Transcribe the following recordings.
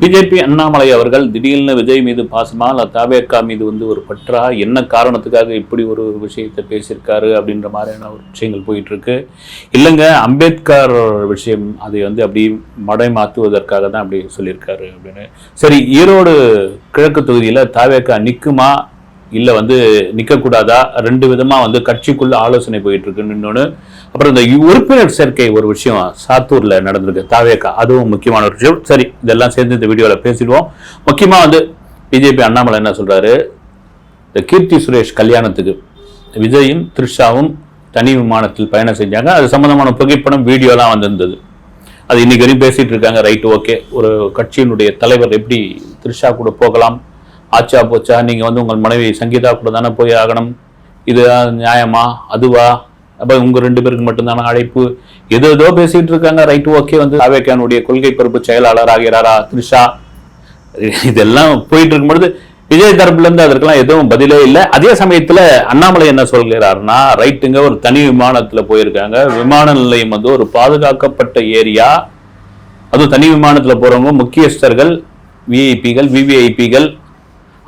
BJP Annamalai அவர்கள் திடீர்னு விஜய் மீது பாசமா இல்ல தாவேக்கா மீது வந்து ஒரு பற்றா. என்ன காரணத்துக்காக இப்படி ஒரு விஷயத்தை பேசியிருக்காரு அப்படின்ற மாதிரியான ஒரு விஷயங்கள் போயிட்டு இருக்கு இல்லைங்க அம்பேத்கர் விஷயம் அதை வந்து அப்படி மடை மாற்றுவதற்காக தான் அப்படி சொல்லியிருக்காரு அப்படின்னு. சரி ஈரோடு கிழக்கு தொகுதியில் தாவேக்கா நிக்குமா? இல்லை வந்து நிற்கக்கூடாதா ரெண்டு விதமாக வந்து கட்சிக்குள்ள ஆலோசனை போயிட்டு இருக்குன்னு அப்புறம் இந்த உறுப்பினர் சேர்க்கை ஒரு விஷயம் சாத்தூர்ல நடந்திருக்கு தாவேக்கா. அதுவும் முக்கியமான ஒரு விஷயம். சரி இதெல்லாம் சேர்ந்து இந்த வீடியோவில் பேசிடுவோம். முக்கியமாக வந்து பிஜேபி அண்ணாமலை என்ன சொல்றாரு? இந்த கீர்த்தி சுரேஷ் கல்யாணத்துக்கு விஜயும் த்ரிஷாவும் தனி விமானத்தில் பயணம் செஞ்சாங்க. அது சம்பந்தமான புகைப்படம் வீடியோலாம் வந்திருந்தது. அது இன்னைக்கு வரையும் பேசிட்டு இருக்காங்க ரைட் ஓகே. ஒரு கட்சியினுடைய தலைவர் எப்படி த்ரிஷா கூட போகலாம்? ஆச்சா போச்சா நீங்கள் வந்து உங்கள் மனைவி சங்கீதா கூட தானே போய் ஆகணும்? இது நியாயமா? அதுவா? அப்போ உங்கள் ரெண்டு பேருக்கு மட்டும்தானே அழைப்பு? எது ஏதோ பேசிகிட்டு இருக்காங்க. Right okay. வந்து அவேக்கானுடைய கொள்கை பொறுப்பு செயலாளர் ஆகிறாரா த்ரிஷா? இதெல்லாம் போயிட்டு இருக்கும்பொழுது விஜய் தரப்புலேருந்து அதற்கெல்லாம் எதுவும் பதிலே இல்லை. அதே சமயத்தில் அண்ணாமலை என்ன சொல்கிறாருன்னா ரைட்டுங்க ஒரு தனி விமானத்தில் போயிருக்காங்க. விமான நிலையம் வந்து ஒரு பாதுகாக்கப்பட்ட ஏரியா. அதுவும் தனி விமானத்தில் போகிறவங்க முக்கியஸ்தர்கள் விஐபிகள் விவிஐபிகள்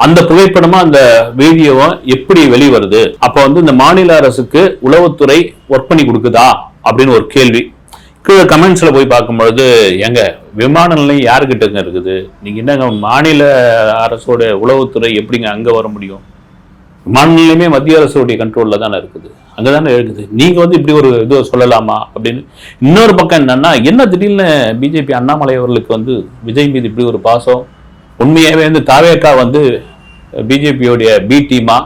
அந்த புகைப்படமா அந்த வீடியோவும் எப்படி வெளிவருது? அப்ப வந்து இந்த மாநில அரசுக்கு உளவுத்துறை ஒர்க் பண்ணி கொடுக்குதா? அப்படின்னு ஒரு கேள்வி. கீழே கமெண்ட்ஸ்ல போய் பார்க்கும்பொழுது எங்க விமான நிலையம் யாருக்கிட்டங்க இருக்குது? நீங்க என்னங்க மாநில அரசோட உளவுத்துறை எப்படிங்க அங்க வர முடியும்? விமான நிலையமே மத்திய அரசுடைய கண்ட்ரோல்ல தானே இருக்குது. அங்கதானே இருக்குது. நீங்க வந்து இப்படி ஒரு இது சொல்லலாமா? அப்படின்னு. இன்னொரு பக்கம் என்னன்னா என்ன திடீர்னு பிஜேபி அண்ணாமலை அவர்களுக்கு வந்து விஜய் மீது இப்படி ஒரு பாசம்? உண்மையாகவே வந்து தாவேக்கா வந்து பிஜேபியோடைய பி டீமா?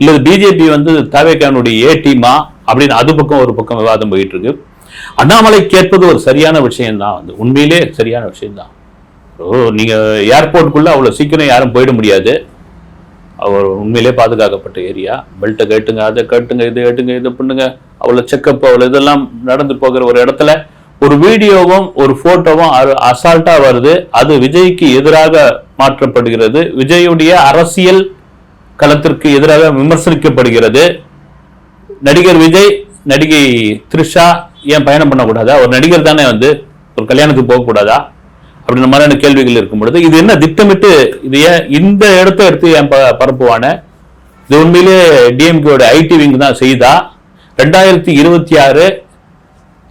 இல்லது பிஜேபி வந்து தவேக்கானுடைய ஏ டீமா? அப்படின்னு அது பக்கம் ஒரு பக்கம் விவாதம் போயிட்டு இருக்கு அண்ணாமலை கேட்பது ஒரு சரியான விஷயம்தான். வந்து உண்மையிலே சரியான விஷயம்தான். ஓ நீங்க ஏர்போர்ட்டுக்குள்ள அவ்வளவு சீக்கிரம் யாரும் போயிட முடியாது. அவர் உண்மையிலே பாதுகாக்கப்பட்ட ஏரியா. பெல்ட்டை கேட்டுங்க அதை கேட்டுங்க இது கேட்டுங்க இது பண்ணுங்க. அவ்வளோ செக்கப் அவ்வளோ இதெல்லாம் நடந்து போகிற ஒரு இடத்துல ஒரு வீடியோவும் ஒரு போட்டோவும் அசால்ட்டா வருது. அது விஜய்க்கு எதிராக மாற்றப்படுகிறது. விஜயுடைய அரசியல் களத்திற்கு எதிராக விமர்சனிக்கப்படுகிறது நடிகர் விஜய் நடிகை த்ரிஷா ஏன் பயணம் பண்ணக்கூடாதா? ஒரு நடிகர் தானே வந்து ஒரு கல்யாணத்துக்கு போகக்கூடாதா? அப்படின்ற மாதிரியான கேள்விகள் இருக்கும் பொழுது இது என்ன திட்டமிட்டு இது ஏன் இந்த இடத்த எடுத்து ஏன் ப- பரப்புவான? இது உண்மையிலே டிஎம்கேயோட ஐடி விங் தான் செய்தா? ரெண்டாயிரத்தி இருபத்தி ஆறு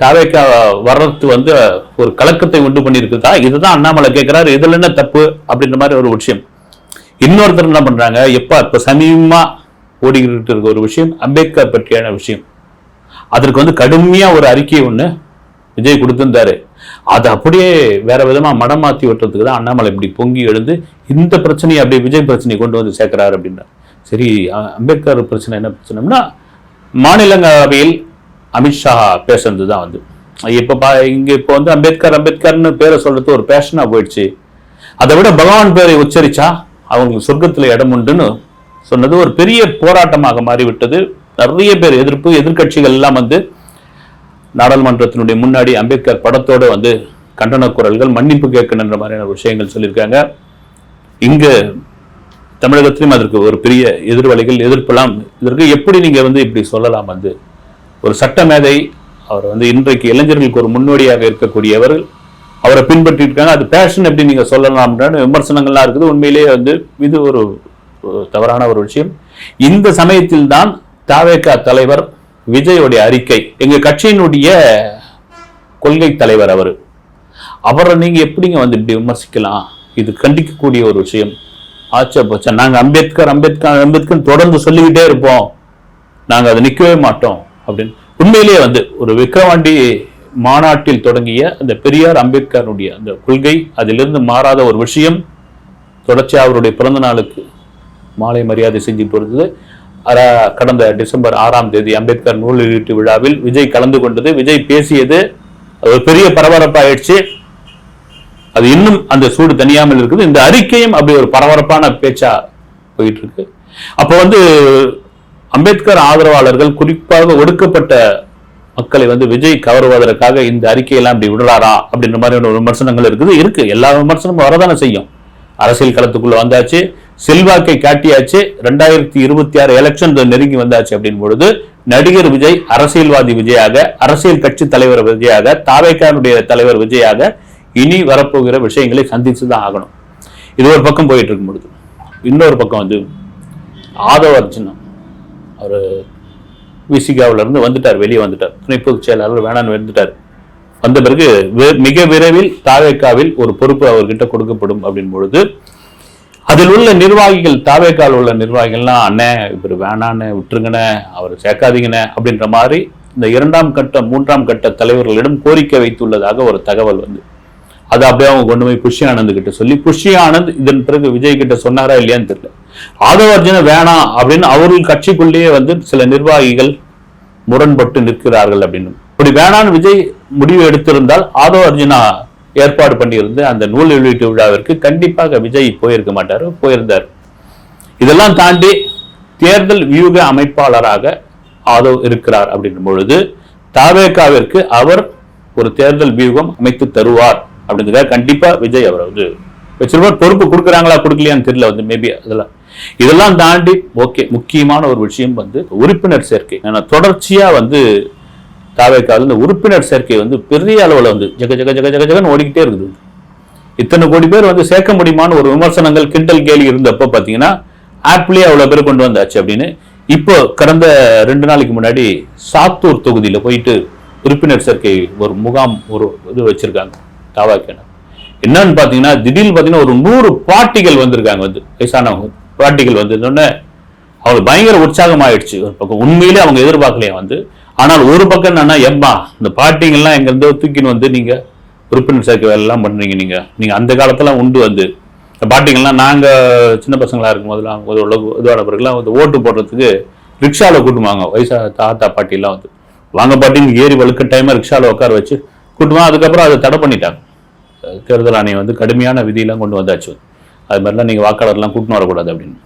தாவேக்கா வர்றது வந்து ஒரு கலக்கத்தை உண்டு பண்ணியிருக்குதா? இதுதான் அண்ணாமலை கேட்கிறாரு இதுல என்ன தப்பு அப்படின்ற மாதிரி ஒரு விஷயம். இன்னொருத்தர் என்ன பண்றாங்க? எப்ப இப்ப சமீபமா ஓடிக்கிட்டு இருக்க ஒரு விஷயம் அம்பேத்கர் பற்றியான விஷயம். அதற்கு வந்து கடுமையா ஒரு அறிக்கை ஒன்று விஜய் கொடுத்திருந்தாரு. அதை அப்படியே வேற விதமா மடம் மாத்தி விட்டுறதுக்கு தான் அண்ணாமலை இப்படி பொங்கி எழுந்து இந்த பிரச்சனையை அப்படியே விஜய் பிரச்சனையை கொண்டு வந்து சேர்க்கிறாரு அப்படின்னா சரி அம்பேத்கர் பிரச்சனை என்ன பிரச்சனைனா மாநிலங்களவையில் அமித்ஷா பேசுறது தான் வந்து. இப்போ பா இங்கே இப்போ வந்து அம்பேத்கர் அம்பேத்கர்னு பேரை சொல்றது ஒரு பேஷனா போயிடுச்சு. அதை விட பகவான் பேரை உச்சரிச்சா அவங்களுக்கு சொர்க்கத்துல இடம் உண்டுன்னு சொன்னது ஒரு பெரிய போராட்டமாக மாறிவிட்டது. நிறைய பேர் எதிர்ப்பு எதிர்க்கட்சிகள் எல்லாம் வந்து நாடாளுமன்றத்தினுடைய முன்னாடி அம்பேத்கர் படத்தோட வந்து கண்டன குரல்கள் மன்னிப்பு கேட்கணுன்ற மாதிரியான விஷயங்கள் சொல்லியிருக்காங்க. இங்க தமிழகத்திலும் அதற்கு ஒரு பெரிய எதிர்வலைகள் எதிர்ப்பெல்லாம் இதற்கு எப்படி நீங்க வந்து இப்படி சொல்லலாம் வந்து? ஒரு சட்ட மேதை அவர் வந்து இன்றைக்கு இளைஞர்களுக்கு ஒரு முன்னோடியாக இருக்கக்கூடியவர் அவரை பின்பற்றிட்டு இருக்காங்க அது பேஷன் எப்படி நீங்கள் சொல்லலாம்ன்ற விமர்சனங்கள்லாம் இருக்குது. உண்மையிலேயே வந்து இது ஒரு தவறான ஒரு விஷயம். இந்த சமயத்தில் தான் தாவேகா தலைவர் விஜயோடைய அறிக்கை. எங்கள் கட்சியினுடைய கொள்கை தலைவர் அவர். அவரை நீங்கள் எப்படிங்க வந்து இப்படி விமர்சிக்கலாம்? இது கண்டிக்கக்கூடிய ஒரு விஷயம். ஆச்சா போச்சா. நாங்கள் அம்பேத்கர் அம்பேத்கர் அம்பேத்கர் தொடர்ந்து சொல்லிக்கிட்டே இருப்போம். நாங்கள் அதை நிற்கவே மாட்டோம். அப்படின்னு. உண்மையிலேயே வந்து ஒரு விக்ரவாண்டி மாநாட்டில் தொடங்கிய அந்த பெரியார் அம்பேத்கருடைய அந்த கொள்கை அதிலிருந்து மாறாத ஒரு விஷயம் தொடர்ச்சியாக அவருடைய பிறந்த நாளுக்கு மாலை மரியாதை செஞ்சுட்டு வருது அர- கடந்த டிசம்பர் ஆறாம் தேதி அம்பேத்கர் நூல் வெளியீட்டு விழாவில் விஜய் கலந்து கொண்டது விஜய் பேசியது அது ஒரு பெரிய பரபரப்பாயிடுச்சு. அது இன்னும் அந்த சூடு தனியாமல் இருக்குது. இந்த அறிக்கையும் அப்படி ஒரு பரபரப்பான பேச்சா போயிட்டு இருக்கு. அப்போ வந்து அம்பேத்கர் ஆதரவாளர்கள் குறிப்பாக ஒடுக்கப்பட்ட மக்களை வந்து விஜய் கவருவதற்காக இந்த அறிக்கையெல்லாம் இப்படி விடுறாரா அப்படின்ற மாதிரியான ஒரு விமர்சனங்கள் இருக்குது. இருக்கு. எல்லா விமர்சனமும் வரதானே செய்யும். அரசியல் களத்துக்குள்ள வந்தாச்சு செல்வாக்கை காட்டியாச்சு ரெண்டாயிரத்தி இருபத்தி ஆறு எலெக்ஷன் நெருங்கி வந்தாச்சு அப்படின் பொழுது நடிகர் விஜய் அரசியல்வாதி விஜயாக அரசியல் கட்சி தலைவர் விஜயாக தாவேக்கானுடைய தலைவர் விஜயாக இனி வரப்போகிற விஷயங்களை சந்திச்சு தான் ஆகணும். இது ஒரு பக்கம் போயிட்டு இருக்கும் பொழுது. இன்னொரு பக்கம் வந்து ஆதவ அர்ஜுனன் அவர் விசிகாவிலேருந்து வந்துட்டார் வெளியே வந்துட்டார். துணை பொதுச் செயலாளர் வேணான்னு வந்துட்டார் வந்த பிறகு மிக விரைவில் தாவேக்காவில் ஒரு பொறுப்பு அவர்கிட்ட கொடுக்கப்படும் அப்படின் பொழுது அதில் உள்ள நிர்வாகிகள் தாவேக்கால் உள்ள நிர்வாகிகள்லாம் அண்ணே இவர் வேணான்னு விட்டுருங்கண்ணே அவர் சேர்க்காதீங்கண்ணே அப்படின்ற மாதிரி இந்த இரண்டாம் கட்ட மூன்றாம் கட்ட தலைவர்களிடம் கோரிக்கை வைத்துள்ளதாக ஒரு தகவல் வந்து அதை அப்படியே அவங்க கொண்டு போய் புஷ்ய ஆனந்த் கிட்ட சொல்லி புஷ்ய ஆனந்த் இதன் பிறகு விஜய் கிட்ட சொன்னாரா இல்லையான்னு தெரியல. ஆதவர்ஜன வேணாம் அப்படின்னு அவர்கள் கட்சிக்குள்ளேயே வந்து சில நிர்வாகிகள் முரண்பட்டு நிற்கிறார்கள் அப்படின்னு. இப்படி வேணான்னு விஜய் முடிவு எடுத்திருந்தால் ஆதவ அர்ஜுனா ஏற்பாடு பண்ணியிருந்து அந்த நூல் வெளியீட்டு விழாவிற்கு கண்டிப்பாக விஜய் போயிருக்க மாட்டார் போயிருந்தார். இதெல்லாம் தாண்டி தேர்தல் வியூக அமைப்பாளராக ஆதவ் இருக்கிறார் அப்படின்னும் பொழுது தாவேக்காவிற்கு அவர் ஒரு தேர்தல் வியூகம் அமைத்து தருவார் அப்படின்றத கண்டிப்பா விஜய் அவர் வந்து வச்சிருப்பார். பொறுப்பு கொடுக்குறாங்களா கொடுக்கலையான்னு தெரியல வந்து மேபி அதெல்லாம் இதெல்லாம் தாண்டி ஓகே முக்கியமான ஒரு விஷயம் வந்து உறுப்பினர் சேர்க்கை. ஏன்னா தொடர்ச்சியா வந்து தாவேக்காவில் இந்த உறுப்பினர் சேர்க்கை வந்து பெரிய அளவில் வந்து ஜக ஜக ஜக ஜக ஜகன்னு ஓடிக்கிட்டே இருக்குது. இத்தனை கோடி பேர் வந்து சேர்க்க முடியுமான்னு ஒரு விமர்சனங்கள் கிண்டல் கேலி இருந்தப்போ பார்த்தீங்கன்னா ஆப்லேயே அவ்வளோ பேர் கொண்டு வந்தாச்சு அப்படின்னு. இப்போ கடந்த ரெண்டு நாளைக்கு முன்னாடி சாத்தூர் தொகுதியில் போயிட்டு உறுப்பினர் சேர்க்கை ஒரு முகாம் ஒரு இது வச்சிருக்காங்க தாவாக்கேன என்னன்னு பார்த்தீங்கன்னா திடீர்னு பார்த்தீங்கன்னா ஒரு நூறு பாட்டிகள் வந்திருக்காங்க வந்து வயசானவங்க. பாட்டிகள் வந்து உடனே அவங்களுக்கு பயங்கர உற்சாகம் ஆயிடுச்சு ஒரு பக்கம் உண்மையிலே அவங்க எதிர்பார்க்கலையே வந்து ஆனால் ஒரு பக்கம் என்னன்னா எம்மா இந்த பாட்டிங்கெல்லாம் எங்கேருந்தோ தூக்கின்னு வந்து நீங்கள் உறுப்பினர் சேர்க்கை வேலைலாம் பண்ணுறீங்க நீங்கள் நீங்கள் அந்த காலத்தெல்லாம் உண்டு வந்து. இந்த பாட்டிங்கெல்லாம் நாங்கள் சின்ன பசங்களாக இருக்கும் போதெல்லாம் ஒரு இதுவான பிறகுலாம் வந்து ஓட்டு போடுறதுக்கு ரிக்ஷாவில் கூட்டுவாங்க. வயசா தாத்தா பாட்டிலாம் வந்து. வாங்க பாட்டின்னு ஏறி வழுக்க டைமாக ரிக்ஷாவில் உட்கார வச்சு கூட்டுவாங்க. அதுக்கப்புறம் அதை தடை பண்ணிட்டாங்க. தேர்தல் ஆணையம் வந்து கடுமையான விதியெல்லாம் கொண்டு வந்தாச்சு. அது மாதிரிலாம் நீங்கள் வாக்காளர்லாம் கூட்டின்னு வரக்கூடாது அப்படின்னு.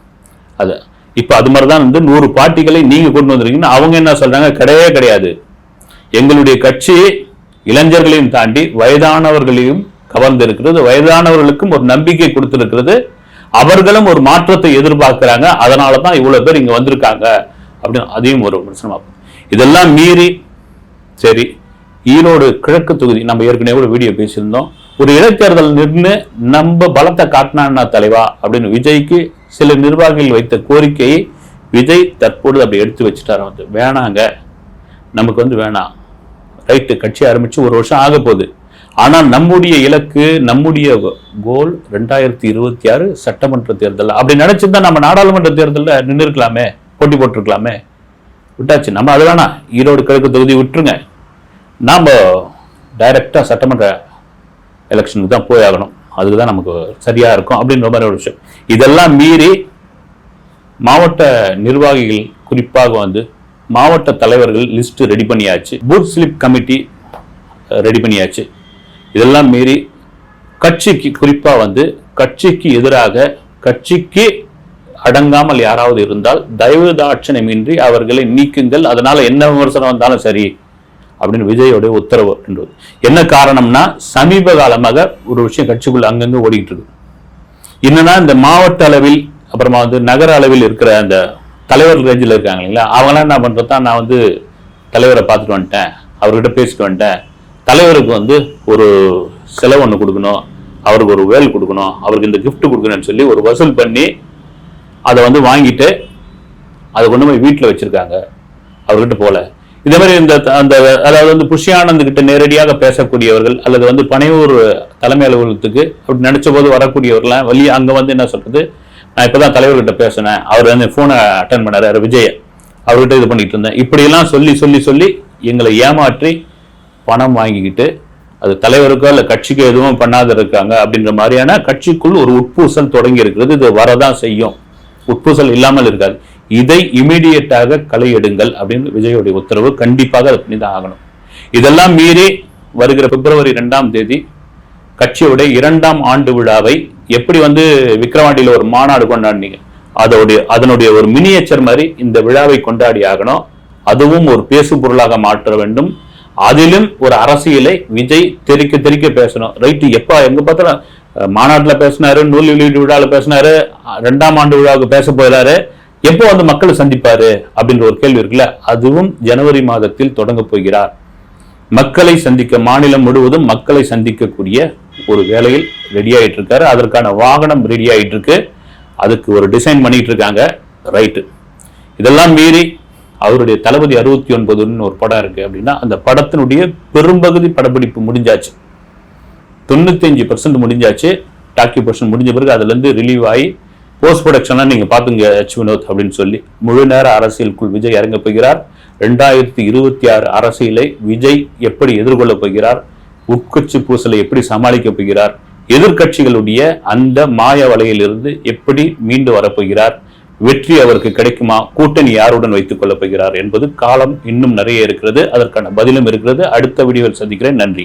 அது இப்போ அது மாதிரி தான் வந்து நூறு பார்ட்டிகளை நீங்கள் கொண்டு வந்துருக்கீங்கன்னா அவங்க என்ன சொல்கிறாங்க கிடையவே கிடையாது. எங்களுடைய கட்சி இளைஞர்களையும் தாண்டி வயதானவர்களையும் கவர்ந்திருக்கிறது வயதானவர்களுக்கும் ஒரு நம்பிக்கை கொடுத்திருக்கிறது. அவர்களும் ஒரு மாற்றத்தை எதிர்பார்க்கிறாங்க. அதனால தான் இவ்வளோ பேர் இங்கே வந்திருக்காங்க. அப்படின்னு அதையும் ஒரு பிரச்சனை இதெல்லாம் மீறி சரி ஈரோடு கிழக்கு தொகுதி நம்ம ஏற்கனவே கூட வீடியோ பேசியிருந்தோம். ஒரு இடைத்தேர்தல் நின்று நம்ம பலத்தை காட்டினா தலைவா அப்படின்னு விஜய்க்கு சில நிர்வாகிகள் வைத்த கோரிக்கையை விஜய் தற்பொழுது அப்படி எடுத்து வச்சுட்டாரு. வந்து வேணாங்க. நமக்கு வந்து வேணாம். ரைட்டு கட்சி ஆரம்பித்து ஒரு வருஷம் ஆக போகுது. ஆனால் நம்முடைய இலக்கு நம்முடைய கோல் ரெண்டாயிரத்தி இருபத்தி ஆறு சட்டமன்ற தேர்தல். அப்படி நினச்சிருந்தா நம்ம நாடாளுமன்ற தேர்தலில் நின்று இருக்கலாமே போட்டி போட்டிருக்கலாமே. விட்டாச்சு. நம்ம அது வேணாம் ஈரோடு கிழக்கு தொகுதி விட்டுருங்க. நாம் டைரக்டா சட்டமன்ற எலெக்ஷனுக்கு தான் போய் ஆகணும் அதுக்கு தான் நமக்கு சரியா இருக்கும் அப்படின்ற மாதிரி ஒரு விஷயம். இதெல்லாம் மீறி மாவட்ட நிர்வாகிகள் குறிப்பாக வந்து மாவட்ட தலைவர்கள் லிஸ்ட் ரெடி பண்ணியாச்சு. பூத் ஸ்லிப் கமிட்டி ரெடி பண்ணியாச்சு. இதெல்லாம் மீறி கட்சிக்கு குறிப்பாக வந்து கட்சிக்கு எதிராக கட்சிக்கு அடங்காமல் யாராவது இருந்தால் தயவு தாட்சணமின்றி அவர்களை நீக்குங்கள். அதனால் என்ன விமர்சனம் வந்தாலும் சரி அப்படின்னு விஜயோடைய உத்தரவு என்றது என்ன காரணம்னா சமீப காலமாக ஒரு விஷயம் கட்சிக்குள்ள அங்கங்க ஓடிக்கிட்டு இருக்கு. என்னன்னா இந்த மாவட்ட அளவில் அப்புறமா வந்து நகர அளவில் இருக்கிற அந்த தலைவர் ரேஞ்சில் இருக்காங்க இல்லைங்களா? அவங்களாம் என்ன பண்றதா நான் வந்து தலைவரை பார்த்துட்டு வந்துட்டேன். அவர்கிட்ட பேசிட்டு வந்துட்டேன். தலைவருக்கு வந்து ஒரு செலவு ஒன்று கொடுக்கணும். அவருக்கு ஒரு வேல் கொடுக்கணும். அவருக்கு இந்த கிஃப்ட் கொடுக்கணும்னு சொல்லி ஒரு வசூல் பண்ணி அதை வந்து வாங்கிட்டு அதை கொண்டு போய் வீட்டில் வச்சுருக்காங்க. அவர்கிட்ட போகல இதே மாதிரி இந்த த- அந்த அதாவது வந்து புஷ்யானந்த் கிட்ட நேரடியாக பேசக்கூடியவர்கள் அல்லது வந்து பனையூர் தலைமை அலுவலகத்துக்கு அப்படி நினைச்ச போது வரக்கூடியவர்கள்லாம் வெளியே அங்க வந்து என்ன சொல்றது? நான் இப்பதான் தலைவர்கிட்ட பேசினேன். அவர் வந்து போனை அட்டன் பண்ணாரு. விஜய. அவர்கிட்ட இது பண்ணிட்டு இருந்தேன். இப்படியெல்லாம் சொல்லி சொல்லி சொல்லி எங்களை ஏமாற்றி பணம் வாங்கிக்கிட்டு அது தலைவருக்கோ இல்லை கட்சிக்கோ எதுவும் பண்ணாத இருக்காங்க அப்படின்ற மாதிரியான கட்சிக்குள் ஒரு உட்பூசல் தொடங்கி இருக்கிறது. இது வரதான் செய்யும். உட்பூசல் இல்லாமல் இருக்காது. இதை இமிடியேட்டாக களை எடுங்கள் அப்படின்னு விஜயோடைய உத்தரவு கண்டிப்பாக அதை பண்ணி தான் ஆகணும். இதெல்லாம் மீறி வருகிற பிப்ரவரி இரண்டாம் தேதி கட்சியோட இரண்டாம் ஆண்டு விழாவை எப்படி வந்து விக்கிரவாண்டியில ஒரு மாநாடு கொண்டாடினீங்க? அதோடைய அதனுடைய ஒரு மினியேச்சர் மாதிரி இந்த விழாவை கொண்டாடி ஆகணும். அதுவும் ஒரு பேசு பொருளாக மாற்ற வேண்டும். அதிலும் ஒரு அரசியலை விஜய் தெறிக்க தெறிக்க பேசணும். ரைட்டு எப்போ எங்க பார்த்தாலும் மாநாட்டில் பேசினாரு நூல் வெளியீட்டு விழால பேசினாரு ரெண்டாம் ஆண்டு விழாவுக்கு பேச போயிடாரு எப்போ வந்து மக்களை சந்திப்பாரு அப்படின்ற ஒரு கேள்வி இருக்குல்ல அதுவும் ஜனவரி மாதத்தில் தொடங்க போகிறார். மக்களை சந்திக்க மாநிலம் முழுவதும் மக்களை சந்திக்கக்கூடிய ஒரு வேலையில் ரெடி ஆயிட்டு இருக்காரு அதற்கான வாகனம் ரெடி ஆயிட்டு இருக்கு அதுக்கு ஒரு டிசைன் பண்ணிட்டு இருக்காங்க ரைட்டு இதெல்லாம் மீறி அவருடைய தளபதி அறுபத்தி ஒன்பதுன்னு ஒரு படம் இருக்கு அப்படின்னா அந்த படத்தினுடைய பெரும்பகுதி படப்பிடிப்பு முடிஞ்சாச்சு. தொண்ணூத்தஞ்சு பர்சன்ட் முடிஞ்சாச்சு. டாக்கி பர்சன்ட் முடிஞ்ச பிறகு அதுல இருந்து ரிலீவ் ஆகி போஸ்ட் ப்ரொடக்ஷனாக நீங்கள் பார்த்துங்க எச் வினோத் அப்படின்னு சொல்லி. முழு நேர அரசியலுக்குள் விஜய் இறங்க போகிறார். ரெண்டாயிரத்தி இருபத்தி ஆறு அரசியலை விஜய் எப்படி எதிர்கொள்ளப் போகிறார்? உட்கட்சி பூசலை எப்படி சமாளிக்கப் போகிறார்? எதிர்க்கட்சிகளுடைய அந்த மாய வலையிலிருந்து எப்படி மீண்டு வரப்போகிறார் வெற்றி அவருக்கு கிடைக்குமா? கூட்டணி யாருடன் வைத்துக் கொள்ளப் போகிறார் என்பது காலம் இன்னும் நிறைய இருக்கிறது. அதற்கான பதிலும் இருக்கிறது. அடுத்த வீடியோவில் சந்திக்கிறேன். நன்றி.